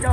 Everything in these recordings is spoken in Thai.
เจ้า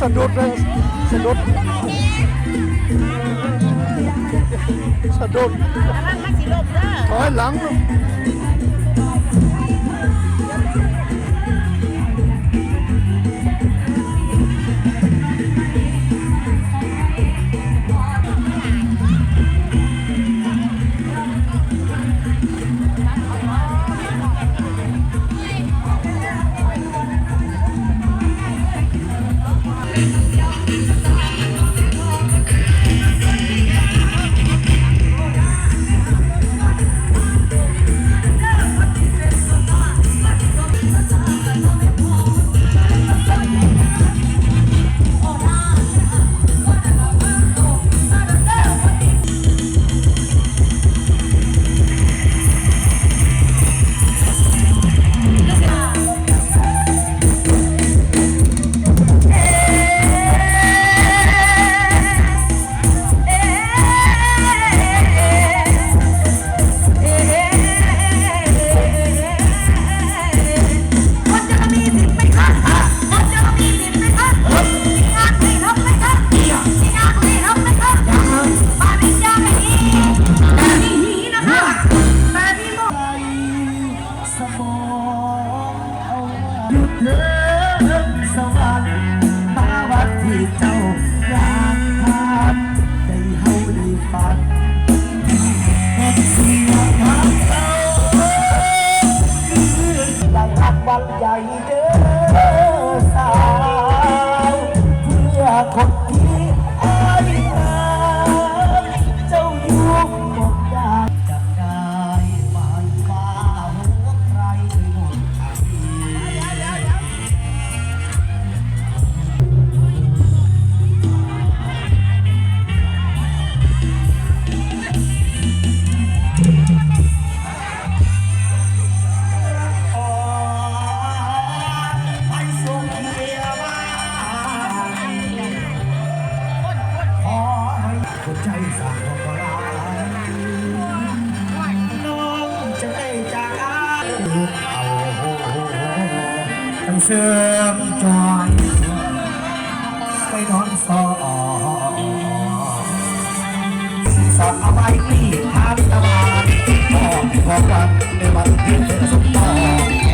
สะดุดเลยสะดุดสะดุดระวังมันสิลบเด้อยหลัง ใจสั่งขาน้องจไจากอายเอาโหทั้เสื่อมจไปนอนฟอสอบเอาไว้ที่ทางตะวันบอกบอกวันในวันที่เธอสมปอง